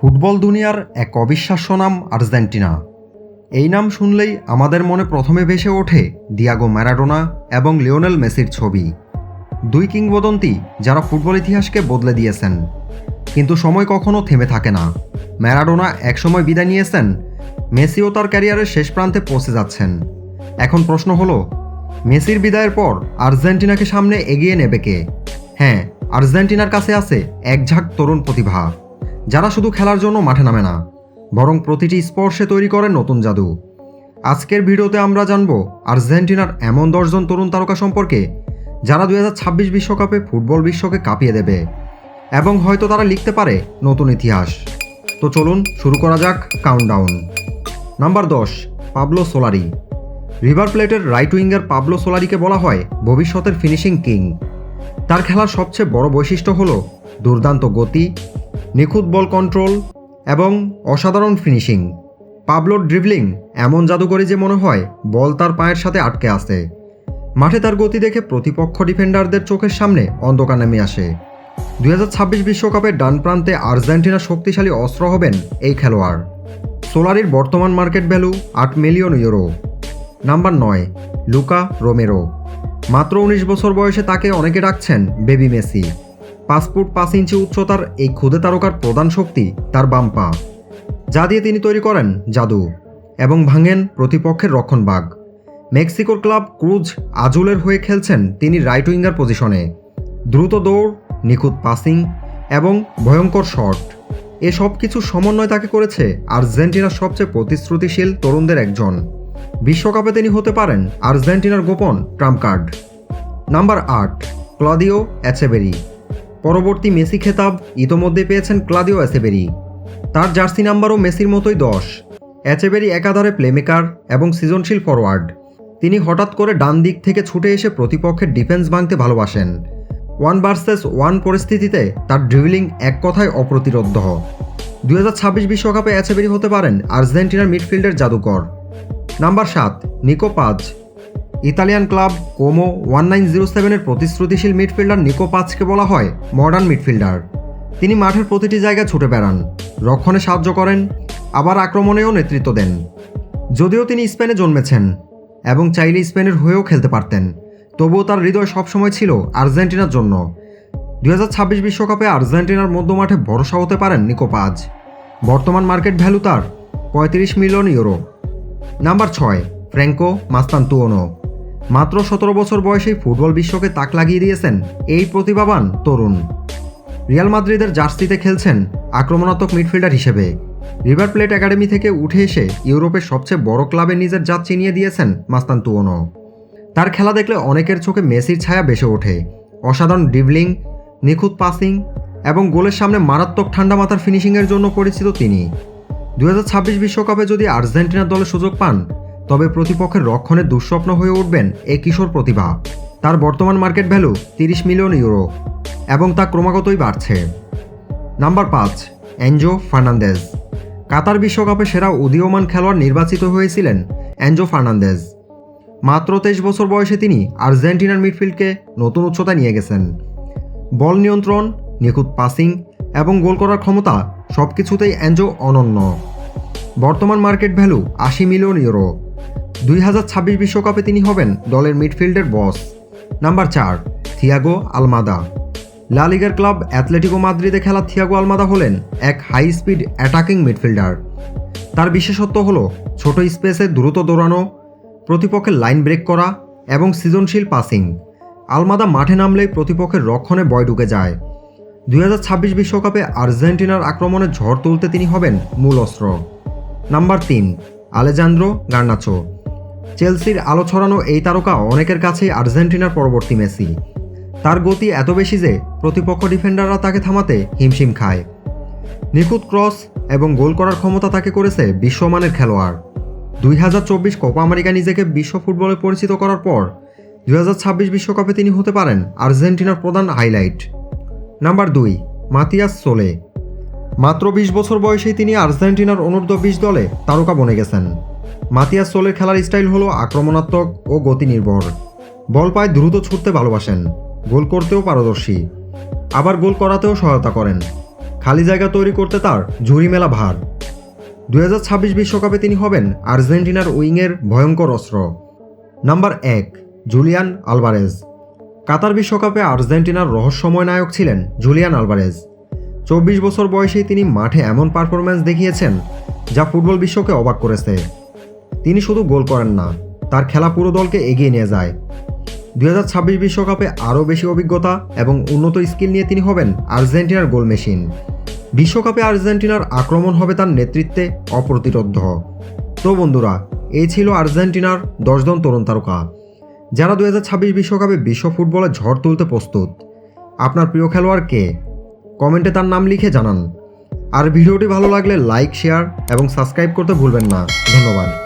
Football দুনিয়ার এক অবিশ্বাস্য নাম আর্জেন্টিনা। এই নাম শুনলেই আমাদের মনে প্রথমে ভেসে ওঠে দিয়াগো ম্যারাডোনা এবং লিওনেল মেসির ছবি। দুই কিংবদন্তি যারা ফুটবল ইতিহাসকে বদলে দিয়েছেন। কিন্তু সময় কখনো থেমে থাকে না। ম্যারাডোনা একসময় বিদায় নিয়েছেন, মেসিও তার ক্যারিয়ারের শেষ প্রান্তে পৌঁছে যাচ্ছেন। এখন প্রশ্ন হলো, মেসির বিদায়ের পর আর্জেন্টিনাকে সামনে এগিয়ে নেবে কে? হ্যাঁ আর্জেন্টিনার কাছে আছে এক ঝাঁক তরুণ প্রতিভা। যারা শুধু খেলার জন্য মাঠে নামে না, বরং প্রতিটি স্পর্শে তৈরি করে নতুন জাদু। আজকের ভিডিওতে আমরা জানব আর্জেন্টিনার এমন দশজন তরুণ তারকা সম্পর্কে, যারা দুই বিশ্বকাপে ফুটবল বিশ্বকে কাঁপিয়ে দেবে, এবং হয়তো তারা লিখতে পারে নতুন ইতিহাস। তো চলুন শুরু করা যাক কাউন্টডাউন নাম্বার দশ, পাবলো সোলারি। রিভার প্লেটের রাইট উইঙ্গার পাবলো সোলারিকে বলা হয় ভবিষ্যতের ফিনিশিং কিং তার খেলার সবচেয়ে বড় বৈশিষ্ট্য হল দুর্দান্ত গতি নিখুঁত বল কন্ট্রোল এবং অসাধারণ ফিনিশিং। পাবলোর ড্রিবলিং এমন জাদুকরি যে মনে হয় বল তার পায়ের সাথে আটকে আছে। মাঠে তার গতি দেখে প্রতিপক্ষ ডিফেন্ডারদের চোখের সামনে অন্ধকার নেমে আসে। দুই বিশ্বকাপের ডান প্রান্তে আর্জেন্টিনার শক্তিশালী অস্ত্র হবেন এই খেলোয়াড়। সোলারির বর্তমান মার্কেট ভ্যালু আট মিলিয়ন ইউরো। নাম্বার নয়, লুকা রোমেরো। মাত্র উনিশ বছর বয়সে তাকে অনেকে ডাকছেন বেবি মেসি। পাঁচ ফুট পাঁচ ইঞ্চি উচ্চতার এই ক্ষুদে তারকার প্রধান শক্তি তার বাম পা। যা দিয়ে তিনি তৈরি করেন জাদু এবং ভাঙেন প্রতিপক্ষের রক্ষণবাগ মেক্সিকোর ক্লাব ক্রুজ আজুলের হয়ে খেলছেন তিনি রাইট উইঙ্গার পজিশনে। দ্রুত দৌড়, নিখুঁত পাসিং এবং ভয়ঙ্কর শট। এ সব কিছু সমন্বয় তাকে করেছে আর্জেন্টিনার সবচেয়ে প্রতিশ্রুতিশীল তরুণদের একজন। বিশ্বকাপে তিনি হতে পারেন আর্জেন্টিনার গোপন ট্রাম্প কার্ড। নাম্বার আট, ক্লাদিও অ্যাচেবেরি পরবর্তী মেসি খেতাব ইতোমধ্যে পেয়েছেন ক্লাদিও অ্যাসেবেরি তার জার্সি নাম্বারও মেসির মতোই দশ। অ্যাচেবেরি একাধারে প্লেমেকার এবং সৃজনশীল ফরওয়ার্ড তিনি হঠাৎ করে ডান দিক থেকে ছুটে এসে প্রতিপক্ষের ডিফেন্স ভাঙতে ভালোবাসেন। ওয়ান ভার্সেস ওয়ান পরিস্থিতিতে তার ড্রিবলিং এক কথায় অপ্রতিরোধ্য দুই বিশ্বকাপে অ্যাচেবেরি হতে পারেন আর্জেন্টিনার মিডফিল্ডের জাদুকর। নাম্বার সাত, Nico Paz. Italian club Como one nine zero সেভেনের প্রতিশ্রুতিশীল মিডফিল্ডার নিকো পাজকে বলা হয় মডার্ন মিডফিল্ডার। তিনি মাঠের প্রতিটি জায়গায় ছুটে বেড়ান, রক্ষণে সাহায্য করেন, আবার আক্রমণেও নেতৃত্ব দেন। যদিও তিনি স্পেনে জন্মেছেন এবং চাইলে স্পেনের হয়েও খেলতে পারতেন, তবুও তার হৃদয় সবসময় ছিল আর্জেন্টিনার জন্য। দুই বিশ্বকাপে আর্জেন্টিনার মধ্যমাঠে ভরসা হতে পারেন নিকো পাজ বর্তমান মার্কেট ভ্যালু তার পঁয়ত্রিশ মিলিয়ন ইউরো। নাম্বার ছয়, ফ্র্যাঙ্কো মাস্তান্তুওনো মাত্র সতেরো বছর বয়সেই ফুটবল বিশ্বকে তাক লাগিয়ে দিয়েছেন এই প্রতিভাবান তরুণ। রিয়াল মাদ্রিদের জার্সিতে খেলছেন আক্রমণাত্মক মিডফিল্ডার হিসেবে। রিভার প্লেট একাডেমি থেকে উঠে এসে ইউরোপের সবচেয়ে বড় ক্লাবে নিজের জাত চিনিয়ে দিয়েছেন মাস্তান্তুওনো তার খেলা দেখলে অনেকের চোখে মেসির ছায়া বেসে ওঠে। অসাধারণ ডিবলিং নিখুঁত পাসিং এবং গোলের সামনে মারাত্মক ঠান্ডা মাথার ফিনিশিংয়ের জন্য পরিচিত তিনি। দু বিশ্বকাপে যদি আর্জেন্টিনার দলে সুযোগ পান তবে প্রতিপক্ষের রক্ষণের দুঃস্বপ্ন হয়ে উঠবেন এই কিশোর প্রতিভা। তার বর্তমান মার্কেট ভ্যালু তিরিশ মিলিয়ন ইউরো এবং তা ক্রমাগতই বাড়ছে। নাম্বার পাঁচ অ্যাঞ্জো ফার্নান্দেজ। কাতার বিশ্বকাপে সেরা উদীয়মান খেলোয়াড় নির্বাচিত হয়েছিলেন অ্যাঞ্জো ফার্নান্দেজ। মাত্র তেইশ বছর বয়সে তিনি আর্জেন্টিনার মিডফিল্ডকে নতুন উচ্চতায় নিয়ে গেছেন। বল নিয়ন্ত্রণ, নিখুঁত পাসিং এবং গোল করার ক্ষমতা সব কিছুতেই অ্যাঞ্জো অনন্য। বর্তমান মার্কেট ভ্যালু আশি মিলিয়ন ইউরো। দুই হাজার ছাব্বিশ বিশ্বকাপে তিনি হবেন দলের মিডফিল্ডের বস। নাম্বার চার, থিয়াগো আলমাদা। লা লিগার ক্লাব অ্যাথলেটিকো মাদ্রিদে খেলা থিয়াগো আলমাদা হলেন এক হাই স্পিড অ্যাটাকিং মিডফিল্ডার। তার বিশেষত্ব হল ছোট স্পেসে দ্রুত দৌড়ানো প্রতিপক্ষের লাইন ব্রেক করা এবং সৃজনশীল পাসিং। আলমাদা মাঠে নামলেই প্রতিপক্ষের রক্ষণে বয় ঢুকে যায়। দুই ছাব্বিশ বিশ্বকাপে আর্জেন্টিনার আক্রমণে ঝড় তুলতে তিনি হবেন মূল অস্ত্র। নাম্বার তিন, আলেজান্দ্রো গার্নাচো। চেলসির আলো ছড়ানো এই তারকা অনেকের কাছেই আর্জেন্টিনার পরবর্তী মেসি। তার গতি এত বেশি যে প্রতিপক্ষ ডিফেন্ডাররা তাকে থামাতে হিমশিম খায়। নিখুঁত ক্রস এবং গোল করার ক্ষমতা তাকে করেছে বিশ্বমানের খেলোয়াড়। দুই হাজার চব্বিশ কোপা আমেরিকা নিজেকে বিশ্ব ফুটবলে পরিচিত করার পর দুই হাজার ছাব্বিশ বিশ্বকাপে তিনি হতে পারেন আর্জেন্টিনার প্রধান হাইলাইট। নাম্বার দুই, মাতিয়াস সোলে। মাত্র বিশ বছর বয়সেই তিনি আর্জেন্টিনার অনূর্ধ্ব বিশ দলে তারকা বনে গেছেন। মাতিয়াস সোলের খেলার স্টাইল হলো আক্রমণাত্মক ও গতি নির্ভর বল পায় দ্রুত ছুটতে ভালোবাসেন, গোল করতেও পারদর্শী। আবার গোল করাতেও সহায়তা করেন। খালি জায়গা তৈরি করতে তার ঝুড়ি মেলা ভার। দুই বিশ্বকাপে তিনি হবেন আর্জেন্টিনার উইংয়ের ভয়ঙ্কর অস্ত্র। নাম্বার এক, জুলিয়ান আলভারেজ। কাতার বিশ্বকাপে আর্জেন্টিনার রহস্যময় নায়ক ছিলেন জুলিয়ান আলভারেজ। চব্বিশ বছর বয়সেই তিনি মাঠে এমন পারফরম্যান্স দেখিয়েছেন যা ফুটবল বিশ্বকে অবাক করেছে। তিনি শুধু গোল করেন না, তার খেলা পুরো দলকে এগিয়ে নিয়ে যায়। দুই বিশ্বকাপে আরও বেশি অভিজ্ঞতা এবং উন্নত স্কিল নিয়ে তিনি হবেন আর্জেন্টিনার গোল মেশিন। বিশ্বকাপে আর্জেন্টিনার আক্রমণ হবে তার নেতৃত্বে অপ্রতিরোধ্য। তো বন্ধুরা, এই ছিল আর্জেন্টিনার দশজন তরুণ তারকা, যারা দু বিশ্বকাপে বিশ্ব ফুটবলে ঝড় তুলতে প্রস্তুত। আপনার প্রিয় খেলোয়াড় কে? কমেন্টে তার নাম লিখে জানান। আর ভিডিওটি ভালো লাগলে লাইক, শেয়ার এবং সাবস্ক্রাইব করতে ভুলবেন না। ধন্যবাদ।